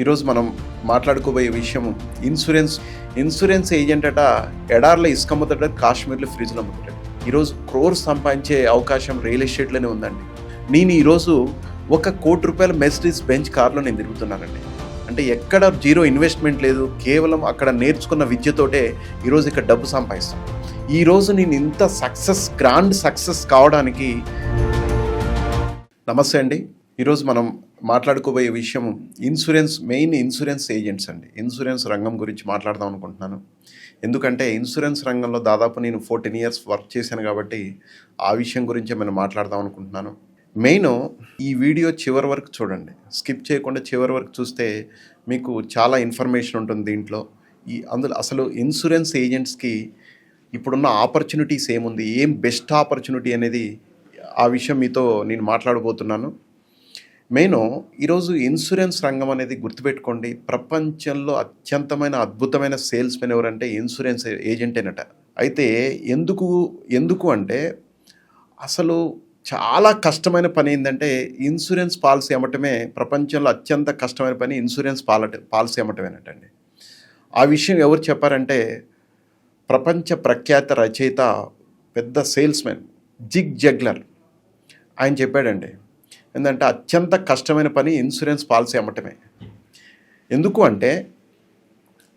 ఈరోజు మనం మాట్లాడుకోబోయే విషయం ఇన్సూరెన్స్. ఇన్సూరెన్స్ ఏజెంట్ అట ఎడార్లో ఇసుక అమ్ముతాడు కాశ్మీర్లో ఫ్రిడ్జ్లో అమ్ముతాడు ఈరోజు క్రోర్ సంపాదించే అవకాశం రియల్ ఎస్టేట్లోనే ఉందండి. నేను ఈరోజు ఒక కోటి రూపాయల మెస్టీస్ బెంచ్ కార్లో నేను తిరుగుతున్నానండి. అంటే ఎక్కడ జీరో ఇన్వెస్ట్మెంట్ లేదు కేవలం అక్కడ నేర్చుకున్న విద్యతోటే ఈరోజు ఇక్కడ డబ్బు సంపాదిస్తాను ఈరోజు నేను ఇంత సక్సెస్ గ్రాండ్ సక్సెస్ కావడానికి నమస్తే అండి. ఈరోజు మనం మాట్లాడుకోబోయే విషయం ఇన్సూరెన్స్ మెయిన్ ఇన్సూరెన్స్ ఏజెంట్స్ అండి. ఇన్సూరెన్స్ రంగం గురించి మాట్లాడదాం అనుకుంటున్నాను. ఎందుకంటే ఇన్సూరెన్స్ రంగంలో దాదాపు నేను ఫోర్టీన్ ఇయర్స్ వర్క్ చేశాను కాబట్టి ఆ విషయం గురించే మనం మాట్లాడదాం అనుకుంటున్నాను. మెయిన్ ఈ వీడియో చివరి వరకు చూడండి. స్కిప్ చేయకుండా చివరి వరకు చూస్తే మీకు చాలా ఇన్ఫర్మేషన్ ఉంటుంది దీంట్లో. ఈ అందులో అసలు ఇన్సూరెన్స్ ఏజెంట్స్కి ఇప్పుడున్న ఆపర్చునిటీస్ ఏముంది? ఏం బెస్ట్ ఆపర్చునిటీ అనేది ఆ విషయం మీతో నేను మాట్లాడబోతున్నాను. మెయిన్ ఈరోజు ఇన్సూరెన్స్ రంగం అనేది గుర్తుపెట్టుకోండి. ప్రపంచంలో అత్యంతమైన అద్భుతమైన సేల్స్ మెన్ ఎవరంటే ఇన్సూరెన్స్ ఏజెంటేనట అయితే ఎందుకు ఎందుకు అంటే అసలు చాలా కష్టమైన పని ఏంటంటే ఇన్సూరెన్స్ పాలసీ అమ్మటమే ప్రపంచంలో అత్యంత కష్టమైన పని ఇన్సూరెన్స్ పాలట పాలసీ అమ్మటమేనటండి ఆ విషయం ఎవరు చెప్పారంటే ప్రపంచ ప్రఖ్యాత రచయిత పెద్ద సేల్స్మెన్ జిగ్ జగ్లర్. ఆయన చెప్పాడండి ఏంటంటే అత్యంత కష్టమైన పని ఇన్సూరెన్స్ పాలసీ అమ్మటమే. ఎందుకు అంటే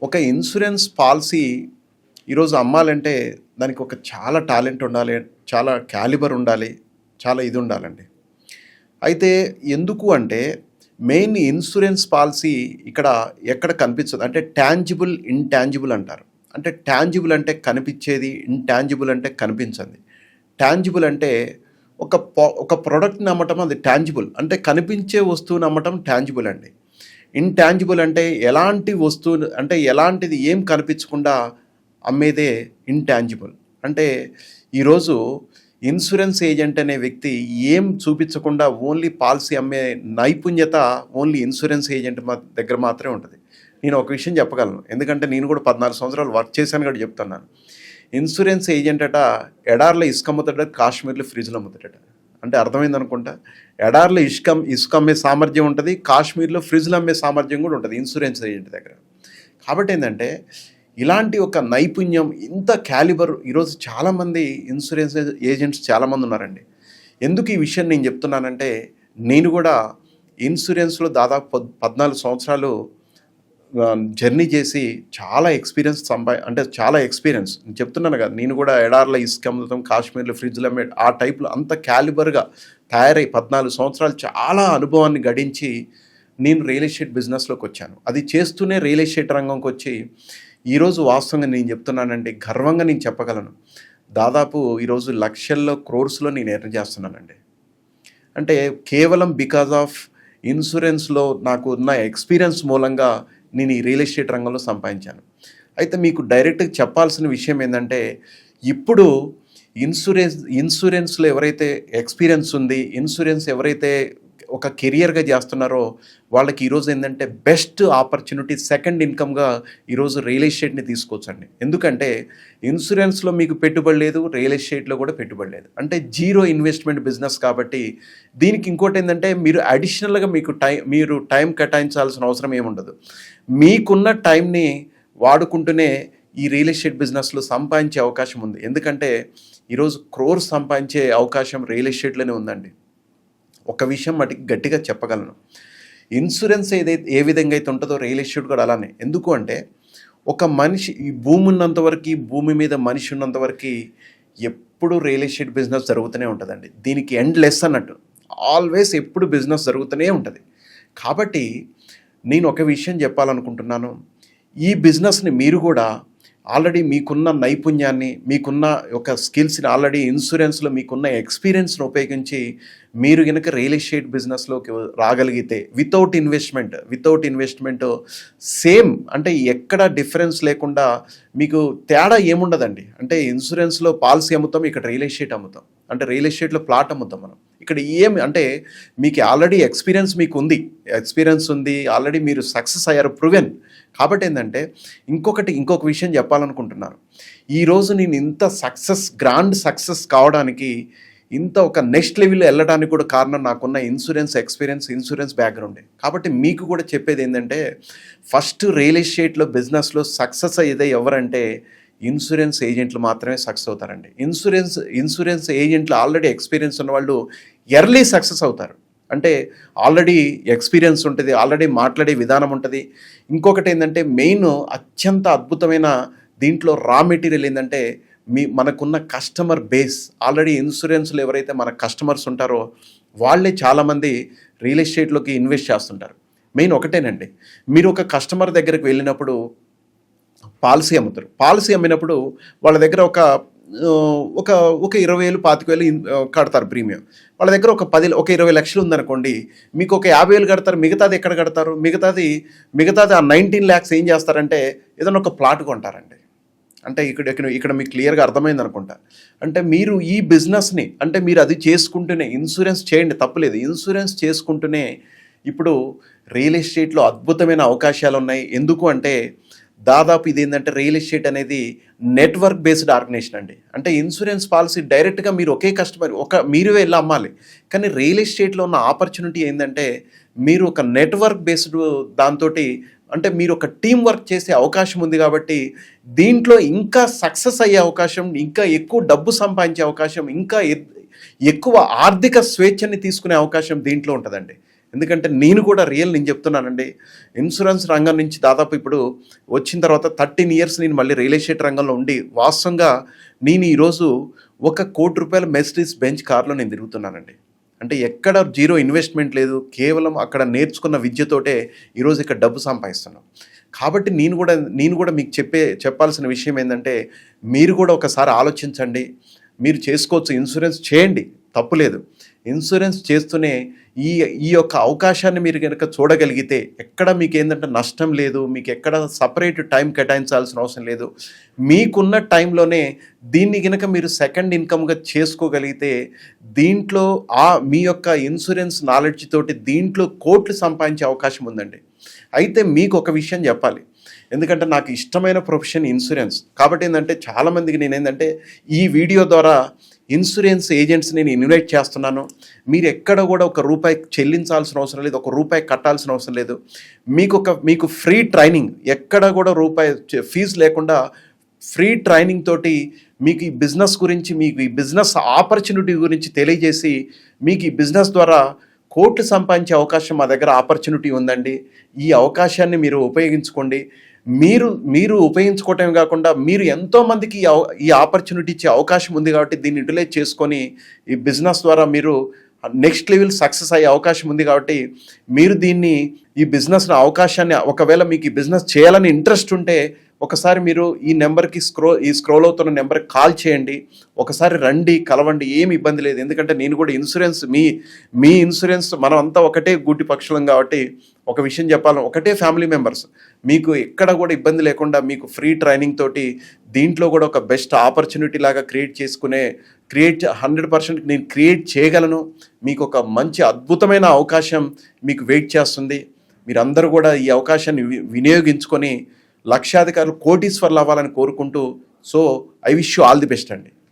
ఒక ఇన్సూరెన్స్ పాలసీ ఈరోజు అమ్మాలంటే దానికి ఒక చాలా టాలెంట్ ఉండాలి చాలా క్యాలిబర్ ఉండాలి చాలా ఇది ఉండాలండి. అయితే ఎందుకు అంటే మెయిన్ ఇన్సూరెన్స్ పాలసీ ఇక్కడ ఎక్కడ కనిపించదు అంటే ట్యాంజిబుల్ ఇంటాంజిబుల్ అంటారు. అంటే ట్యాంజిబుల్ అంటే కనిపించేది ఇంటాంజిబుల్ అంటే కనిపించింది. ట్యాంజిబుల్ అంటే ఒక ఒక ప్రోడక్ట్ని అమ్మటం అది ట్యాంజిబుల్ అంటే కనిపించే వస్తువుని అమ్మటం ట్యాంజిబుల్ అండి. ఇంటాంజిబుల్ అంటే ఎలాంటి వస్తువు అంటే ఎలాంటిది ఏం కనిపించకుండా అమ్మేదే ఇంటాంజిబుల్ అంటే ఈరోజు ఇన్సూరెన్స్ ఏజెంట్ అనే వ్యక్తి ఏం చూపించకుండా ఓన్లీ పాలసీ అమ్మే నైపుణ్యత ఓన్లీ ఇన్సూరెన్స్ ఏజెంట్ మా దగ్గర మాత్రమే ఉంటుంది. నేను ఒక విషయం చెప్పగలను. ఎందుకంటే నేను కూడా పద్నాలుగు సంవత్సరాలు వర్క్ చేశాను కూడా చెప్తున్నాను. ఇన్సూరెన్స్ ఏజెంట్ అట ఎడార్లో ఇసుక అమ్ముతాడట కాశ్మీర్లో ఫ్రిడ్జ్లు అమ్ముతాడట అంటే అర్థమైంది అనుకుంటా? ఎడార్లో ఇసుక ఇసుక అమ్మే సామర్థ్యం ఉంటుంది కాశ్మీర్లో ఫ్రిడ్జ్లు అమ్మే సామర్థ్యం కూడా ఉంటుంది ఇన్సూరెన్స్ ఏజెంట్ దగ్గర. కాబట్టి ఏంటంటే ఇలాంటి ఒక నైపుణ్యం ఇంత క్యాలిబర్ ఈరోజు చాలామంది ఇన్సూరెన్స్ ఏజెంట్స్ చాలామంది ఉన్నారండి. ఎందుకు ఈ విషయం నేను చెప్తున్నానంటే నేను కూడా ఇన్సూరెన్స్లో దాదాపు పద్నాలుగు సంవత్సరాలు జర్నీ చేసి చాలా ఎక్స్పీరియన్స్ సంపా అంటే చాలా ఎక్స్పీరియన్స్. చెప్తున్నాను కదా నేను కూడా ఎడార్ల ఇసుక అమ్ముతాం కాశ్మీర్లో ఫ్రిడ్జ్లో అమ్మే ఆ టైప్లో అంత క్యాలిబర్గా తయారై పద్నాలుగు సంవత్సరాలు చాలా అనుభవాన్ని గడించి నేను రియల్ ఎస్టేట్ బిజినెస్లోకి వచ్చాను. అది చేస్తూనే రియల్ ఎస్టేట్ రంగంకి వచ్చి ఈరోజు వాస్తవంగా నేను చెప్తున్నానండి గర్వంగా నేను చెప్పగలను. దాదాపు ఈరోజు లక్షల్లో క్రోర్స్లో నేను ఎర్న్ చేస్తున్నానండి. అంటే కేవలం బికాజ్ ఆఫ్ ఇన్సూరెన్స్లో నాకు ఉన్న ఎక్స్పీరియన్స్ మూలంగా నేను ఈ రియల్ ఎస్టేట్ రంగంలో సంపాదించాను. అయితే మీకు డైరెక్ట్గా చెప్పాల్సిన విషయం ఏంటంటే ఇప్పుడు ఇన్సూరెన్స్ ఇన్సూరెన్స్లో ఎవరైతే ఎక్స్పీరియన్స్ ఉంది ఇన్సూరెన్స్ ఎవరైతే ఒక కెరియర్గా చేస్తున్నారో వాళ్ళకి ఈరోజు ఏంటంటే బెస్ట్ ఆపర్చునిటీ సెకండ్ ఇన్కమ్గా ఈరోజు రియల్ ఎస్టేట్ని తీసుకోవచ్చండి. ఎందుకంటే ఇన్సూరెన్స్లో మీకు పెట్టుబడి లేదు రియల్ ఎస్టేట్లో కూడా పెట్టుబడి లేదు. అంటే జీరో ఇన్వెస్ట్మెంట్ బిజినెస్ కాబట్టి దీనికి ఇంకోటి ఏంటంటే మీరు అడిషనల్గా మీకు టైం మీరు టైం కేటాయించాల్సిన అవసరం ఏముండదు. మీకున్న టైంని వాడుకుంటూనే ఈ రియల్ ఎస్టేట్ బిజినెస్లో సంపాదించే అవకాశం ఉంది. ఎందుకంటే ఈరోజు క్రోర్ సంపాదించే అవకాశం రియల్ ఎస్టేట్లోనే ఉందండి. ఒక విషయం మటుకు గట్టిగా చెప్పగలను. ఇన్సూరెన్స్ ఏదైతే ఏ విధంగా అయితే ఉంటుందో రియల్ ఎస్టేట్ కూడా అలానే. ఎందుకు అంటే ఒక మనిషి ఈ భూమి ఉన్నంత వరకు భూమి మీద మనిషి ఉన్నంత వరకు ఎప్పుడు రియల్ ఎస్టేట్ బిజినెస్ జరుగుతూనే ఉంటుందండి. దీనికి ఎండ్ లెస్ అన్నట్టు. ఆల్వేస్ ఎప్పుడు బిజినెస్ జరుగుతూనే ఉంటుంది. కాబట్టి నేను ఒక విషయం చెప్పాలనుకుంటున్నాను. ఈ బిజినెస్ని మీరు కూడా ఆల్రెడీ మీకున్న నైపుణ్యాన్ని మీకున్న ఒక స్కిల్స్ని ఆల్రెడీ ఇన్సూరెన్స్లో మీకున్న ఎక్స్పీరియన్స్ని ఉపయోగించి మీరు కనుక రియల్ ఎస్టేట్ బిజినెస్లోకి రాగలిగితే without investment without investment same అంటే ఎక్కడ డిఫరెన్స్ లేకుండా మీకు తేడా ఏముండదండి. అంటే ఇన్సూరెన్స్లో పాలసీ అమ్ముతాం ఇక్కడ రియల్ ఎస్టేట్ అమ్ముతాం. అంటే రియల్ ఎస్టేట్లో ప్లాట్ అమ్ముతాం మనం. ఇక్కడ ఏం అంటే మీకు ఆల్రెడీ ఎక్స్పీరియన్స్ మీకు ఉంది ఎక్స్పీరియన్స్ ఉంది. ఆల్రెడీ మీరు సక్సెస్ అయ్యారు ప్రూవెన్ కాబట్టి ఏంటంటే ఇంకొకటి ఇంకొక విషయం చెప్పాలనుకుంటున్నాను ఈరోజు నేను ఇంత సక్సెస్ గ్రాండ్ సక్సెస్ కావడానికి ఇంత ఒక నెక్స్ట్ లెవెల్ వెళ్ళడానికి కూడా కారణం నాకున్న ఇన్సూరెన్స్ ఎక్స్పీరియన్స్ ఇన్సూరెన్స్ బ్యాక్గ్రౌండే కాబట్టి మీకు కూడా చెప్పేది ఏంటంటే ఫస్ట్ రియల్ ఎస్టేట్లో బిజినెస్లో సక్సెస్ అయ్యేదే ఎవరంటే ఇన్సూరెన్స్ ఏజెంట్లు మాత్రమే సక్సెస్ అవుతారండి. ఇన్సూరెన్స్ ఇన్సూరెన్స్ ఏజెంట్లు ఆల్రెడీ ఎక్స్పీరియన్స్ ఉన్న వాళ్ళు ఎర్లీ సక్సెస్ అవుతారు. అంటే ఆల్రెడీ ఎక్స్పీరియన్స్ ఉంటుంది ఆల్రెడీ మాట్లాడే విధానం ఉంటుంది. ఇంకొకటి ఏంటంటే మెయిన్ అత్యంత అద్భుతమైన దీంట్లో రా మెటీరియల్ ఏంటంటే మీ మనకున్న కస్టమర్ బేస్. ఆల్రెడీ ఇన్సూరెన్స్లో ఎవరైతే మన కస్టమర్స్ ఉంటారో వాళ్ళే చాలామంది రియల్ ఎస్టేట్లోకి ఇన్వెస్ట్ చేస్తుంటారు. మెయిన్ ఒకటేనండి. మీరు ఒక కస్టమర్ దగ్గరికి వెళ్ళినప్పుడు పాలసీ అమ్ముతారు. పాలసీ అమ్మినప్పుడు వాళ్ళ దగ్గర ఒక ఒక ఒక ఇరవై వేలు పాతిక వేలు కడతారు ప్రీమియం. వాళ్ళ దగ్గర ఒక పది ఒక ఇరవై లక్షలు ఉందనుకోండి మీకు ఒక యాభై వేలు కడతారు మిగతాది ఎక్కడ కడతారు? మిగతాది మిగతాది ఆ నైన్టీన్ ల్యాక్స్ ఏం చేస్తారంటే ఏదైనా ఒక ప్లాట్ కొంటారండి. అంటే ఇక్కడ ఇక్కడ ఇక్కడ మీకు క్లియర్గా అర్థమైంది అనుకుంటా. అంటే మీరు ఈ బిజినెస్ని అంటే మీరు అది చేసుకుంటూనే ఇన్సూరెన్స్ చేయండి తప్పలేదు. ఇన్సూరెన్స్ చేసుకుంటూనే ఇప్పుడు రియల్ ఎస్టేట్లో అద్భుతమైన అవకాశాలు ఉన్నాయి ఎందుకు అంటే దాదాపు ఇది ఏంటంటే రియల్ ఎస్టేట్ అనేది నెట్వర్క్ బేస్డ్ ఆర్గనైజేషన్ అండి. అంటే ఇన్సూరెన్స్ పాలసీ డైరెక్ట్గా మీరు ఒకే కస్టమర్ ఒక మీరు వెళ్ళి అమ్మాలి. కానీ రియల్ ఎస్టేట్లో ఉన్న ఆపర్చునిటీ ఏంటంటే మీరు ఒక నెట్వర్క్ బేస్డ్ దాంతో అంటే మీరు ఒక టీం వర్క్ చేసే అవకాశం ఉంది కాబట్టి దీంట్లో ఇంకా సక్సెస్ అయ్యే అవకాశం ఇంకా ఎక్కువ డబ్బు సంపాదించే అవకాశం ఇంకా ఎక్కువ ఆర్థిక స్వేచ్ఛని తీసుకునే అవకాశం దీంట్లో ఉంటుందండి. ఎందుకంటే నేను కూడా రియల్ నేను చెప్తున్నానండి. ఇన్సూరెన్స్ రంగం నుంచి దాదాపు ఇప్పుడు వచ్చిన తర్వాత థర్టీన్ ఇయర్స్ నేను మళ్ళీ రియల్ ఎస్టేట్ రంగంలో ఉండి వాస్తవంగా నేను ఈరోజు ఒక కోటి రూపాయల మెస్టీస్ బెంచ్ కార్లో నేను తిరుగుతున్నానండి. అంటే ఎక్కడ జీరో ఇన్వెస్ట్మెంట్ లేదు. కేవలం అక్కడ నేర్చుకున్న విద్యతోటే ఈరోజు ఇక్కడ డబ్బు సంపాదిస్తున్నాం. కాబట్టి నేను కూడా నేను కూడా మీకు చెప్పే చెప్పాల్సిన విషయం ఏంటంటే మీరు కూడా ఒకసారి ఆలోచించండి. మీరు చేసుకోవచ్చు. ఇన్సూరెన్స్ చేయండి. తప్పులేదు ఇన్సూరెన్స్ చేస్తూనే ఈ ఈ యొక్క అవకాశాన్ని మీరు కనుక చూడగలిగితే ఎక్కడ మీకు ఏంటంటే నష్టం లేదు మీకు ఎక్కడ సపరేట్ టైం కేటాయించాల్సిన అవసరం లేదు. మీకున్న టైంలోనే దీన్ని కనుక మీరు సెకండ్ ఇన్కమ్గా చేసుకోగలిగితే దీంట్లో ఆ మీ యొక్క ఇన్సూరెన్స్ నాలెడ్జ్ తోటి దీంట్లో కోట్లు సంపాదించే అవకాశం ఉందండి. అయితే మీకు ఒక విషయం చెప్పాలి. ఎందుకంటే నాకు ఇష్టమైన ప్రొఫెషన్ ఇన్సూరెన్స్. కాబట్టి ఏంటంటే చాలామందికి నేను ఏంటంటే ఈ వీడియో ద్వారా ఇన్సూరెన్స్ ఏజెంట్స్ని నేను ఇన్వైట్ చేస్తున్నాను. మీరు ఎక్కడ కూడా ఒక రూపాయి చెల్లించాల్సిన అవసరం లేదు ఒక రూపాయి కట్టాల్సిన అవసరం లేదు. మీకు ఒక మీకు ఫ్రీ ట్రైనింగ్ ఎక్కడ కూడా రూపాయి ఫీజు లేకుండా ఫ్రీ ట్రైనింగ్ తోటి మీకు ఈ బిజినెస్ గురించి మీకు ఈ బిజినెస్ ఆపర్చునిటీ గురించి తెలియజేసి మీకు ఈ బిజినెస్ ద్వారా కోట్లు సంపాదించే అవకాశం మా దగ్గర ఆపర్చునిటీ ఉందండి. ఈ అవకాశాన్ని మీరు ఉపయోగించుకోండి. మీరు మీరు ఉపయోగించుకోవటం కాకుండా మీరు ఎంతోమందికి ఈ ఈ ఆపర్చునిటీ ఇచ్చే అవకాశం ఉంది కాబట్టి దీన్ని యూటిలైజ్ చేసుకొని ఈ బిజినెస్ ద్వారా మీరు నెక్స్ట్ లెవెల్ సక్సెస్ అయ్యే అవకాశం ఉంది కాబట్టి మీరు దీన్ని ఈ బిజినెస్ అవకాశాన్ని ఒకవేళ మీకు ఈ బిజినెస్ చేయాలని ఇంట్రెస్ట్ ఉంటే ఒకసారి మీరు ఈ నెంబర్కి స్క్రో ఈ స్క్రోల్ అవుతున్న నెంబర్కి కాల్ చేయండి. ఒకసారి రండి కలవండి ఏమి ఇబ్బంది లేదు. ఎందుకంటే నేను కూడా ఇన్సూరెన్స్ మీ మీ ఇన్సూరెన్స్ మనం అంతా ఒకటే గూటి పక్షులం కాబట్టి ఒక విషయం చెప్పాలి ఒకటే ఫ్యామిలీ మెంబర్స్. మీకు ఎక్కడ కూడా ఇబ్బంది లేకుండా మీకు ఫ్రీ ట్రైనింగ్ తోటి దీంట్లో కూడా ఒక బెస్ట్ ఆపర్చునిటీ లాగా క్రియేట్ చేసుకునే క్రియేట్ హండ్రెడ్ పర్సెంట్ నేను క్రియేట్ చేయగలను. మీకు ఒక మంచి అద్భుతమైన అవకాశం మీకు వెయిట్ చేస్తుంది. మీరందరూ కూడా ఈ అవకాశాన్ని వి- వినియోగించుకొని లక్షాధికారులు కోటీశ్వర్లు అవ్వాలని కోరుకుంటూ so I wish you all the best అండి.